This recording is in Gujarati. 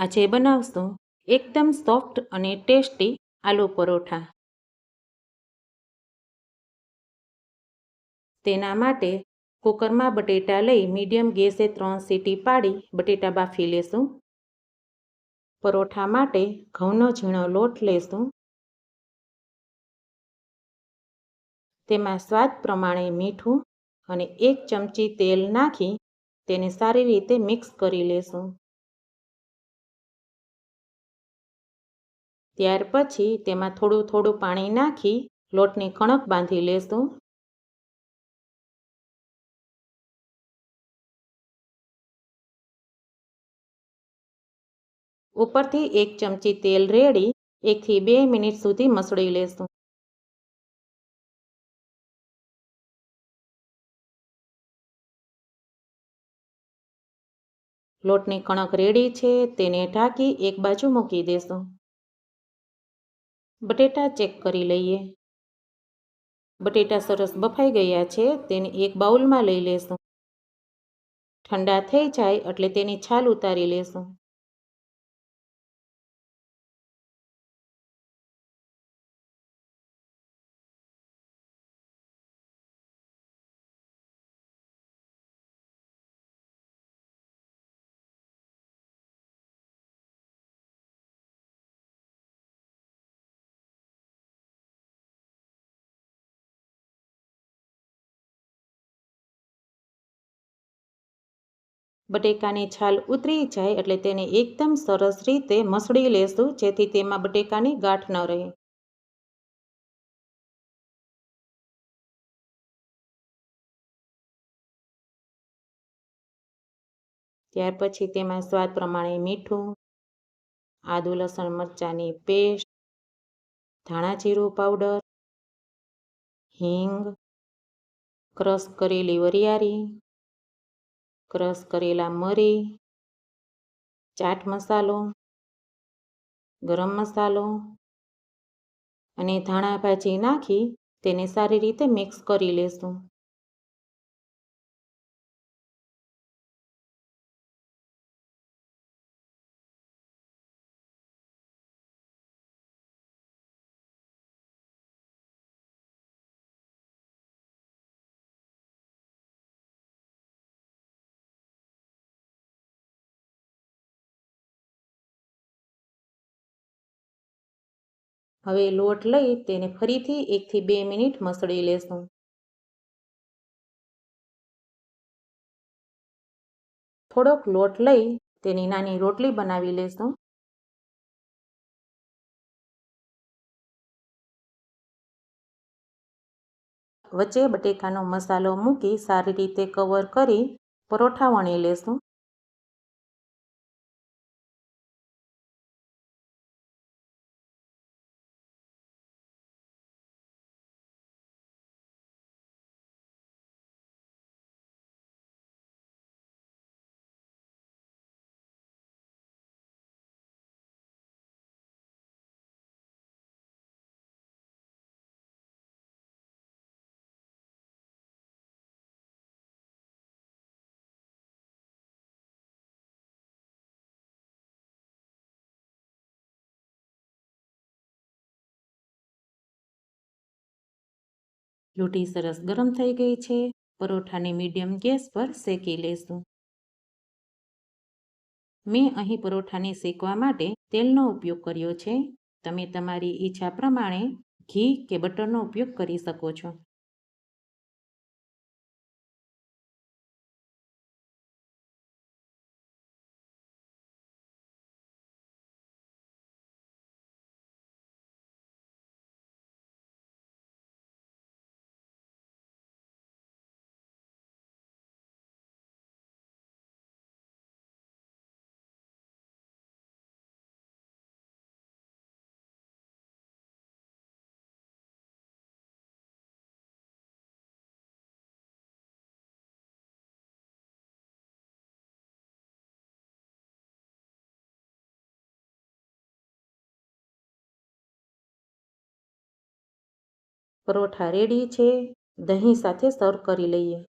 આજે બનાવશું, એકદમ સોફ્ટ અને ટેસ્ટી આલુ પરોઠા. તેના માટે કુકરમાં બટેટા લઈ મીડિયમ ગેસે ત્રણ સીટી પાડી બટેટા બાફી લેશું. પરોઠા માટે ઘઉંનો ઝીણો લોટ લેશું. તેમાં સ્વાદ પ્રમાણે મીઠું અને એક ચમચી તેલ નાખી તેને સારી રીતે મિક્સ કરી લેશું. ત્યાર પછી તેમાં થોડું થોડું પાણી નાખી લોટની કણક બાંધી લેશું. ઉપરથી એક ચમચી તેલ રેડી એકથી બે મિનિટ સુધી મસળી લેશું. લોટની કણક રેડી છે તેને ઢાંકી એક બાજુ મૂકી દેશું. બટેટા ચેક કરી લઈએ. બટેટા સરસ બફાઈ ગયા છે, તેને એક બાઉલમાં લઈ લેશું. ઠંડા થઈ જાય એટલે તેની છાલ ઉતારી લેશું. બટેકાની છાલ ઉતરી જાય એટલે તેને એકદમ સરસ રીતે મસળી લેશું, જેથી તેમાં બટેકાની ગાંઠ ન રહે. ત્યાર પછી તેમાં સ્વાદ પ્રમાણે મીઠું, આદુ, લસણ મરચાંની પેસ્ટ, ધાણા જીરું પાવડર, હિંગ, ક્રશ કરેલી વરિયાળી ક્રશ કરેલા મરી, ચાટ મસાલો, ગરમ મસાલો અને ધાણા ભાજી નાખી તેને સારી રીતે મિક્સ કરી લેશું. હવે લોટ લઈ તેને ફરીથી એકથી બે મિનિટ મસળી લેશું. થોડોક લોટ લઈ તેની નાની રોટલી બનાવી લેશું. વચ્ચે બટેકાનો મસાલો મૂકી સારી રીતે કવર કરી પરોઠા વણી લેશું. રોટી સરસ ગરમ થઈ ગઈ છે. પરોઠાને મીડિયમ ગેસ પર શેકી લેશું. મેં અહીં પરોઠાને શેકવા માટે તેલનો ઉપયોગ કર્યો છે. તમે તમારી ઈચ્છા પ્રમાણે ઘી કે બટરનો ઉપયોગ કરી શકો છો. પરોઠા રેડી છે. દહીં સાથે સર્વ કરી લઈએ.